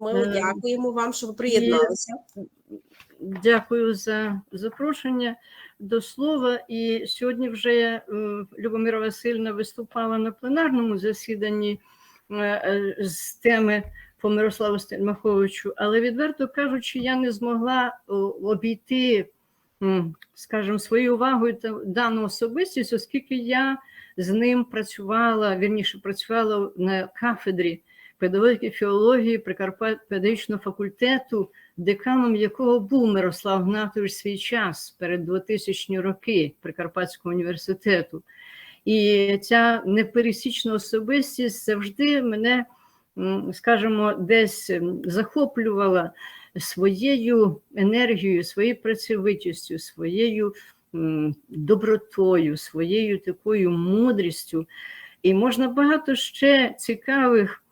Ми Е, дякуємо вам, що ви приєдналися. Дякую за запрошення до слова. І сьогодні вже е, Любомира Васильівна виступала на пленарному засіданні е, з теми по Мирославу Стельмаховичу, але відверто кажучи, я не змогла обійти, скажімо, своєю увагою та дану особистість, оскільки я з ним працювала, вірніше працювала на кафедрі педагогіки філології Прикарпат педагогічного факультету, деканом якого був Мирослав Гнатович свій час перед 2000 роки Прикарпатського університету. І ця непересічна особистість завжди мене, скажімо, десь захоплювала своєю енергією, своєю працьовитістю, своєю добротою, своєю такою мудрістю. І можна багато ще цікавих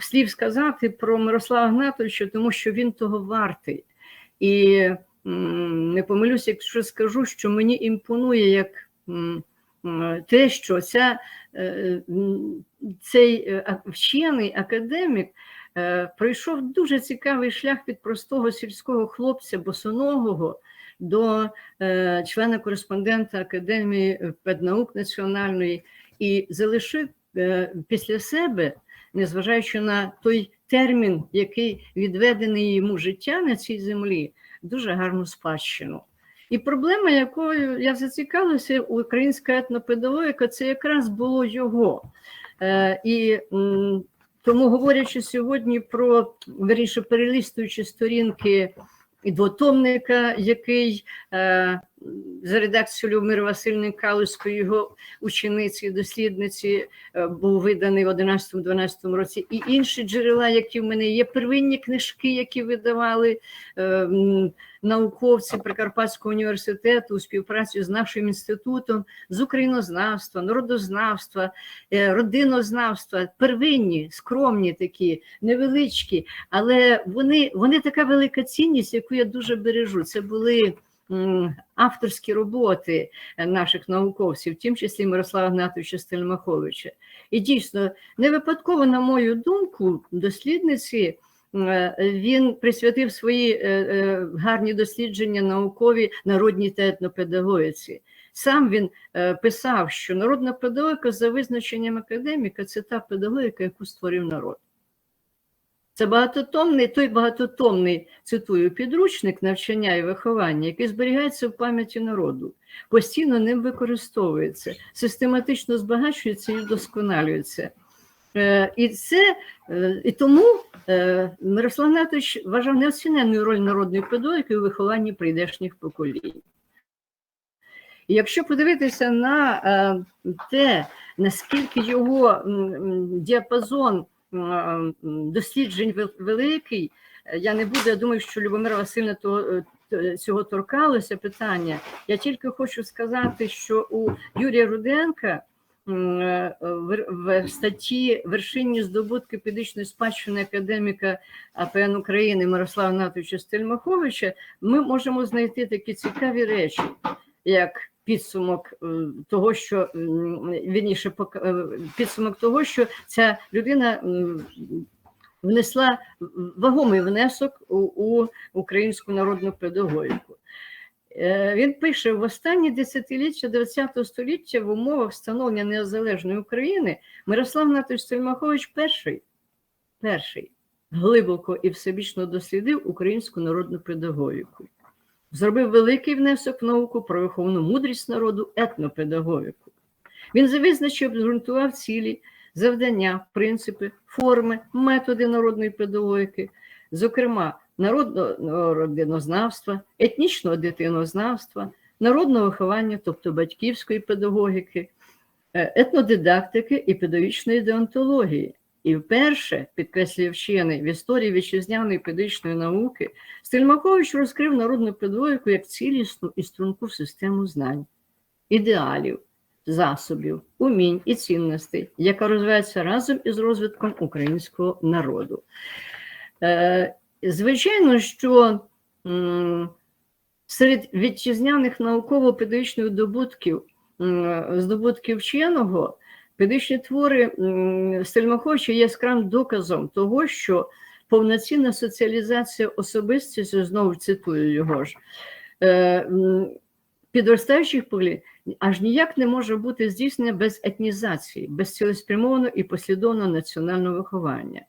слів сказати про Мирослава Гнатовича, тому що він того вартий. І не помилюся, якщо скажу, що мені імпонує як те, що ця, е, цей е, вчений академік е, пройшов дуже цікавий шлях від простого сільського хлопця босоногого до члена кореспондента Академії педнаук національної і залишив після себе незважаючи на той термін, який відведений йому життя на цій землі, дуже гарну спадщину. І проблема, якою я зацікавилася, українська етнопедагогіка, це якраз було його. Е, і тому, говорячи сьогодні про вірніше, перелістуючи сторінки двотомника, який е, за редакцією Любомири Васильівни Калуської, його учениці, дослідниці, е, був виданий в 11-12 році, і інші джерела, які в мене є, первинні книжки, які видавали е, науковці Прикарпатського університету у співпраці з нашим інститутом з українознавства, народознавства, е, родинознавства, первинні, скромні такі, невеличкі, але вони, вони така велика цінність, яку я дуже бережу. Це були авторські роботи наших науковців, в тім числі Мирослава Гнатовича Стельмаховича. І дійсно, не випадково, на мою думку, дослідниці. Він присвятив свої е, е, гарні дослідження наукові народній та етнопедагогіці. Сам він е, писав, що народна педагогіка за визначенням академіка це та педагогіка, яку створив народ. Це багатотомний, той багатотомний, цитую, підручник навчання і виховання, який зберігається в пам'яті народу, постійно ним використовується, систематично збагачується і вдосконалюється. Е, І це е, і тому е, Мирослав Гнатович вважав неоціненною роль народної педагогіки у вихованні прийдешніх поколінь. Якщо подивитися на те, наскільки його діапазон досліджень великий, е, я не буду, я думаю, що Любомира Васильівна того, е, цього торкалося питання. Я тільки хочу сказати, що у Юрія Руденка е, в статті Вершинні здобутки педагогічної спадщини академіка АПН України Мирослава Натовича Стельмаховича ми можемо знайти такі цікаві речі, як підсумок е, того, що м, вірніше е, підсумок того, що ця людина внесла вагомий внесок у, у українську народну педагогіку. Е, Він пише: в останні десятиліття ХХ століття в умовах встановлення незалежної України Мирослав Натович Стельмахович перший, перший глибоко і всебічно дослідив українську народну педагогіку. Зробив великий внесок в науку про виховну мудрість народу, етнопедагогіку. Він визначив, обґрунтував цілі, завдання, принципи, форми, методи народної педагогіки, зокрема, народного родинознавства, етнічного дитинознавства, народного виховання, тобто батьківської педагогіки, е, етнодидактики і педагогічної деонтології. І вперше, підкреслює вчений, в історії вітчизняної педагогічної науки Стельмакович розкрив народну педагогіку як цілісну і струнку систему знань, ідеалів, засобів, умінь і цінностей, яка розвивається разом із розвитком українського народу. Е, Звичайно, що серед вітчизняних науково-педагогічних здобутків вченого, педагогічні твори Стельмаховича є яскравим доказом того, що повноцінна соціалізація особистості, знову цитую його ж, е, підростаючих поглядів аж ніяк не може бути здійснена без етнізації, без цілеспрямованого і послідовного національного виховання.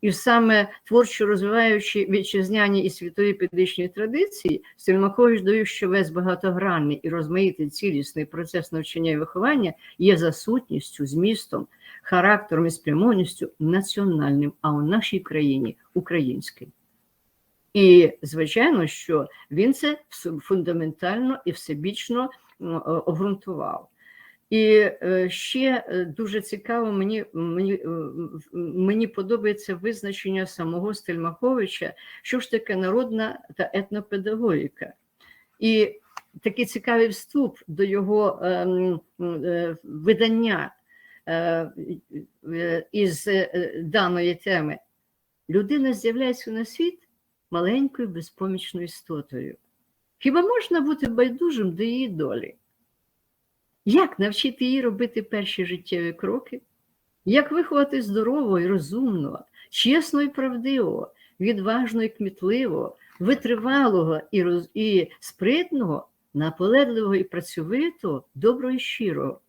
І саме творчо розвиваючи вітчизняні і світові педагогічні традиції, Стельмахович довів, що весь багатогранний і розмаїтий цілісний процес навчання і виховання є за сутністю, змістом, характером і спрямованістю національним, а у нашій країні українським. І, звичайно, що він це фу- фундаментально і всебічно обґрунтував. І е, ще е, дуже цікаво, мені, мені, е, мені подобається визначення самого Стельмаховича, що ж таке народна та етнопедагогіка. І такий цікавий вступ до його ем, е, видання е, е, із е, даної теми. Людина з'являється на світ маленькою безпомічною істотою. Хіба можна бути байдужим до її долі? Як навчити її робити перші життєві кроки? Як виховати здорового і розумного, чесного і правдивого, відважного і кмітливого, витривалого і, роз... і спритного, наполегливого і працьовитого, доброго і щирого?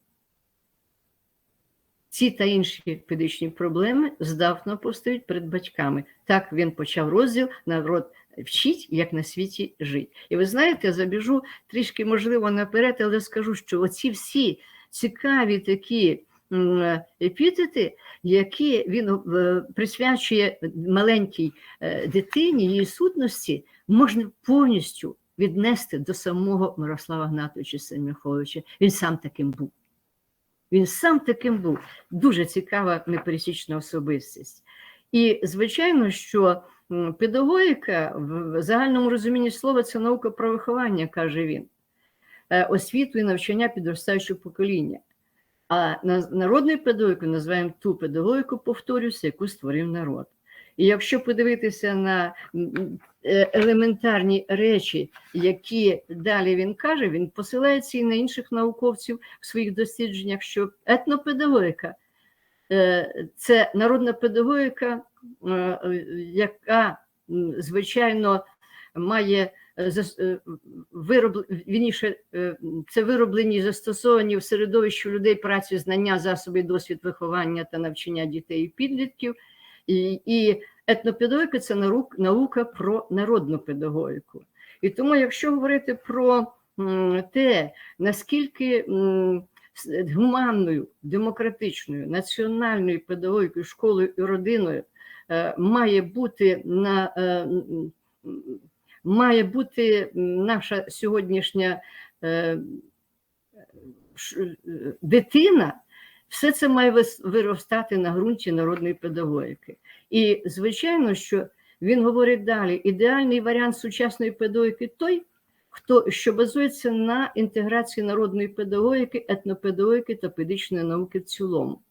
Ці та інші педагогічні проблеми здавна постають перед батьками. Так він почав розділ народ вчить, як на світі жить. І ви знаєте, забіжу трішки, можливо, наперед, але скажу, що оці всі цікаві такі епітети, які він е, присвячує маленькій е, дитині, її сутності, можна повністю віднести до самого Мирослава Гнатовича Семіховича. Він сам таким був. Він сам таким був. Дуже цікава непересічна особистість. І, звичайно, що педагогіка в загальному розумінні слова це наука про виховання, каже він, е, освіту і навчання підростаючого покоління. А на- народною педагогікою називаємо ту педагогіку, повторюся, яку створив народ. І якщо подивитися на е, елементарні речі, які далі він каже, він посилається і на інших науковців в своїх дослідженнях, що етнопедагогіка е, це народна педагогіка, яка, звичайно, має е, е, вироб... е, це вироблені і застосовані в середовищі людей праці, знання, засоби, досвід виховання та навчання дітей і підлітків. І, і етнопедагогіка це наук, наука про народну педагогіку. І тому, якщо говорити про те, наскільки гуманною, демократичною, національною педагогікою, школою і родиною е, має бути на е, має бути наша сьогоднішня е, е, дитина, все це має виростати на ґрунті народної педагогіки. І, звичайно, що він говорить далі: ідеальний варіант сучасної педагогіки той, хто що базується на інтеграції народної педагогіки, етнопедагогіки та педагогічної науки в цілому,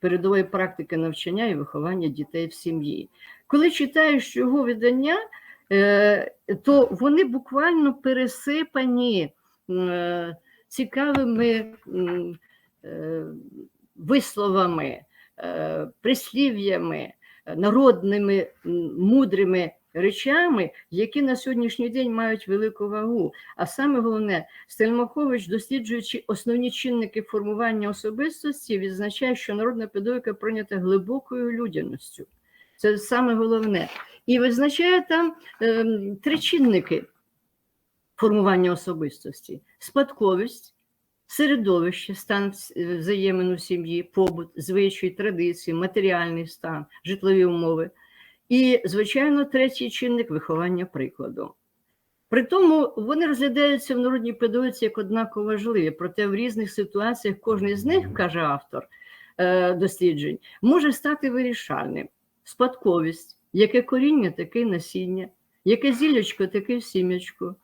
передової практики навчання і виховання дітей в сім'ї. Коли читаєш його видання, е, то вони буквально пересипані е, цікавими е, висловами, прислів'ями, народними мудрими речами, які на сьогоднішній день мають велику вагу. А саме головне, Стельмахович, досліджуючи основні чинники формування особистості, відзначає, що народна педагогіка прийнята глибокою людяністю. Це саме головне. І визначає там ем, три чинники формування особистості: спадковість, середовище, стан взаємин у сім'ї, побут, звичаї, традиції, матеріальний стан, житлові умови. І, звичайно, третій чинник виховання прикладу. При тому вони розглядаються в народній педагогіці як однаково важливі, проте в різних ситуаціях кожен з них, каже автор е, досліджень, може стати вирішальним. Спадковість, яке коріння, таке насіння, яке зіллячко, таке сім'ячко,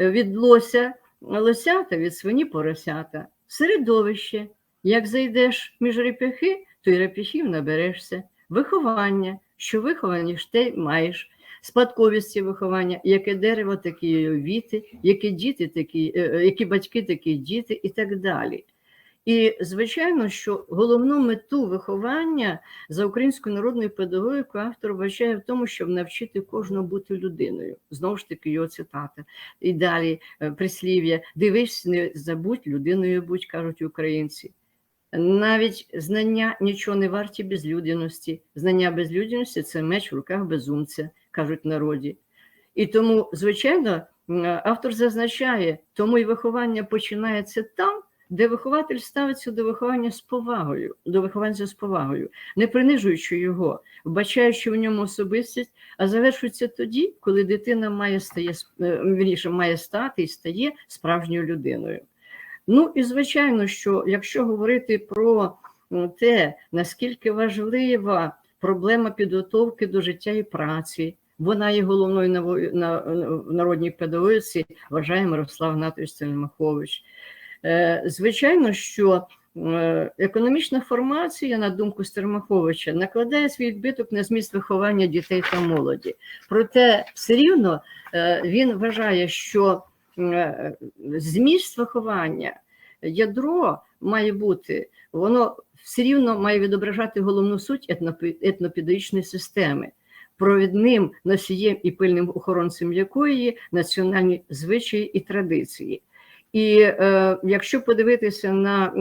Е, від лося лосята, від свині поросята, середовище, як зайдеш між реп'яхи, то й реп'яхів наберешся, виховання, що вихованіш, те й маєш. Спадковісті виховання, яке дерево, такі віти, які діти, такі, е, е, які батьки, такі діти, і так далі. І, звичайно, що головну мету виховання за українською народною педагогікою автор вважає в тому, щоб навчити кожного бути людиною. Знову ж таки, його цитата. І далі е, прислів'я: дивись, не забудь, людиною будь, кажуть українці. Навіть знання нічого не варті без людяності. Знання без людяності це меч в руках безумця, кажуть народі. І тому, звичайно, автор зазначає, тому і виховання починається там, де вихователь ставиться до виховання з повагою, до вихованця з повагою, не принижуючи його, вбачаючи в ньому особистість, а завершується тоді, коли дитина має стає е, вірніше, має стати і стає справжньою людиною. Ну і звичайно, що якщо говорити про те, наскільки важлива проблема підготовки до життя і праці, вона є головною на, народній педагогіці, вважає Мирослав Гнатович Стельмахович. Е, Звичайно, що е, економічна формація, на думку Стермаховича, накладає свій відбиток на зміст виховання дітей та молоді. Проте все рівно е, він вважає, що е, зміст виховання, ядро має бути, воно все рівно має відображати головну суть етнопе- етнопедагогічної системи. Провідним носієм і пильним охоронцем якої є національні звичаї і традиції. І е, якщо подивитися на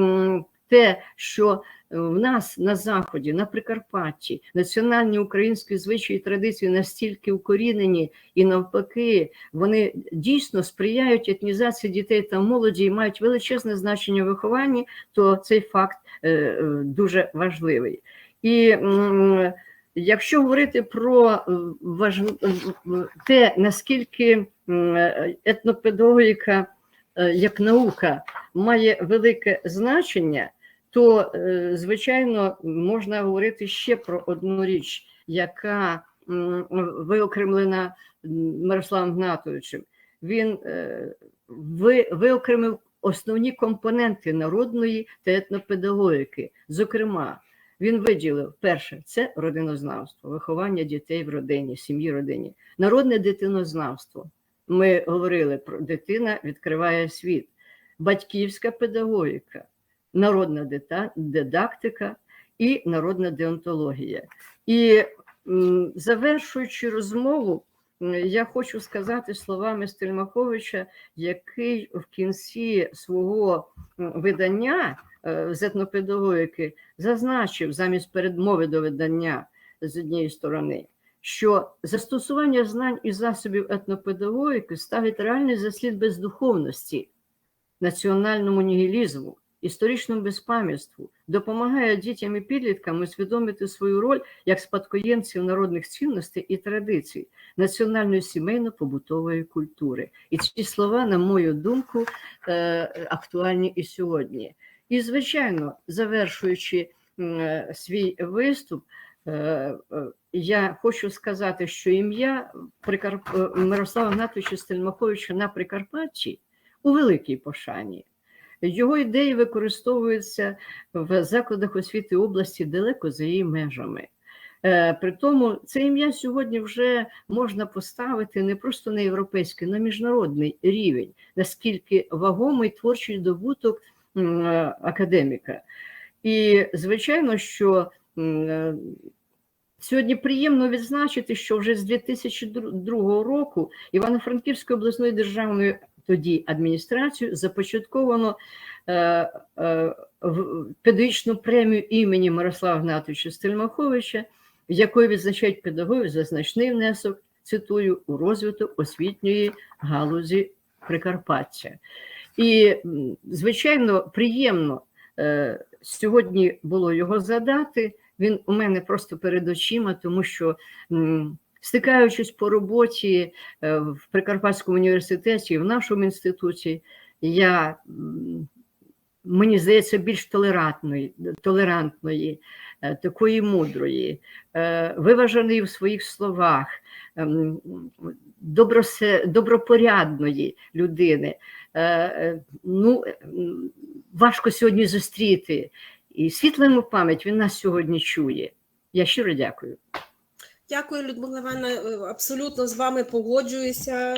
те, що в нас на Заході, на Прикарпатті, національні українські звичаї і традиції настільки укорінені, і навпаки, вони дійсно сприяють етнізації дітей та молоді і мають величезне значення в вихованні, то цей факт е, е, дуже важливий. І якщо говорити про е, важ... те, наскільки е, етнопедагогіка е, як наука має велике значення, то, е, звичайно, можна говорити ще про одну річ, яка виокремлена Мирославом Гнатовичем. Він е, виокремив основні компоненти народної та етнопедагогіки. Зокрема, він виділив перше це родинознавство, виховання дітей в родині, сім'ї родині, народне дитинознавство. Ми говорили про дитина відкриває світ, батьківська педагогіка, народна дидактика і народна деонтологія. І завершуючи розмову, я хочу сказати словами Стельмаховича, який в кінці свого видання е, з етнопедагогіки зазначив замість передмови до видання з однієї сторони, що застосування знань і засобів етнопедагогіки ставить реальний заслід бездуховності, національному нігілізму, історичному безпам'ятству, допомагає дітям і підліткам усвідомити свою роль як спадкоємців народних цінностей і традицій, національної сімейно-побутової культури. І ці слова, на мою думку, е, актуальні і сьогодні. І, звичайно, завершуючи свій виступ, е, е, я хочу сказати, що ім'я Прикарп... Мирослава Гнатовича Стельмаховича на Прикарпатті у великій пошані. Його ідеї використовуються в закладах освіти області далеко за її межами. Е, При тому це ім'я сьогодні вже можна поставити не просто на європейський, на міжнародний рівень, наскільки вагомий творчий добуток е, академіка. І звичайно, що е, сьогодні приємно відзначити, що вже з 2002 року Івано-Франківською обласною державною тоді адміністрацією започатковано е, е, педагогічну премію імені Мирослава Гнатовича Стельмаховича, якою відзначають педагогів за значний внесок, цитую, у розвиток освітньої галузі Прикарпаття. І, звичайно, приємно е, сьогодні було його задати. Він у мене просто перед очима, тому що м, стикаючись по роботі е, в Прикарпатському університеті, в нашому інституті, я мені здається більш толерантної, толерантної, е, такої мудрої, е, виваженої в своїх словах, ем, добросе, добропорядної людини. Ну, важко сьогодні зустріти. І світла йому пам'ять, він нас сьогодні чує. Я щиро дякую. Дякую, Людмила Івановна. Е, Абсолютно з вами погоджуюся.